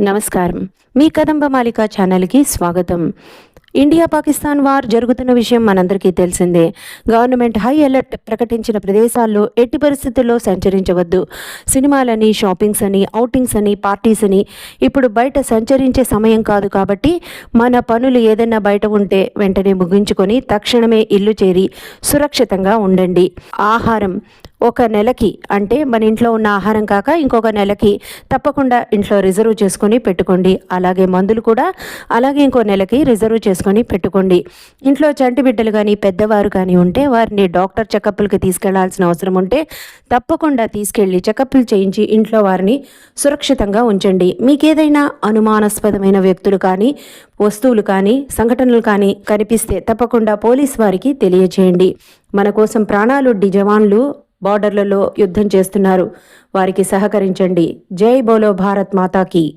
నమస్కారం. మీ కదంబ మాలిక ఛానల్కి స్వాగతం. ఇండియా పాకిస్తాన్ వార్ జరుగుతున్న విషయం మనందరికీ తెలిసిందే. గవర్నమెంట్ హై అలర్ట్ ప్రకటించిన ప్రదేశాల్లో ఎట్టి పరిస్థితుల్లో సంచరించవద్దు. సినిమాలని షాపింగ్స్ అని అవుటింగ్స్ అని పార్టీస్ అని ఇప్పుడు బయట సంచరించే సమయం కాదు కాబట్టి మన పనులు ఏదైనా బయట ఉంటే వెంటనే ముగించుకొని తక్షణమే ఇల్లు చేరి సురక్షితంగా ఉండండి. ఆహారం ఒక నెలకి అంటే మన ఇంట్లో ఉన్న ఆహారం కాక ఇంకొక నెలకి తప్పకుండా ఇంట్లో రిజర్వ్ చేసుకొని పెట్టుకోండి. అలాగే మందులు కూడా అలాగే ఇంకో నెలకి రిజర్వ్ చేసుకొని పెట్టుకోండి. ఇంట్లో చంటి బిడ్డలు కానీ పెద్దవారు కానీ ఉంటే వారిని డాక్టర్ చెకప్లకి తీసుకెళ్ళాల్సిన అవసరం ఉంటే తప్పకుండా తీసుకెళ్ళి చెకప్లు చేయించి ఇంట్లో వారిని సురక్షితంగా ఉంచండి. మీకేదైనా అనుమానాస్పదమైన వ్యక్తులు కానీ వస్తువులు కానీ సంఘటనలు కానీ కనిపిస్తే తప్పకుండా పోలీస్ వారికి తెలియజేయండి మన కోసం ప్రాణాలు జవాన్లు బార్డర్లలో యుద్ధం చేస్తున్నారు. వారికి సహకరించండి. జై బోలో భారత్ మాతాకి.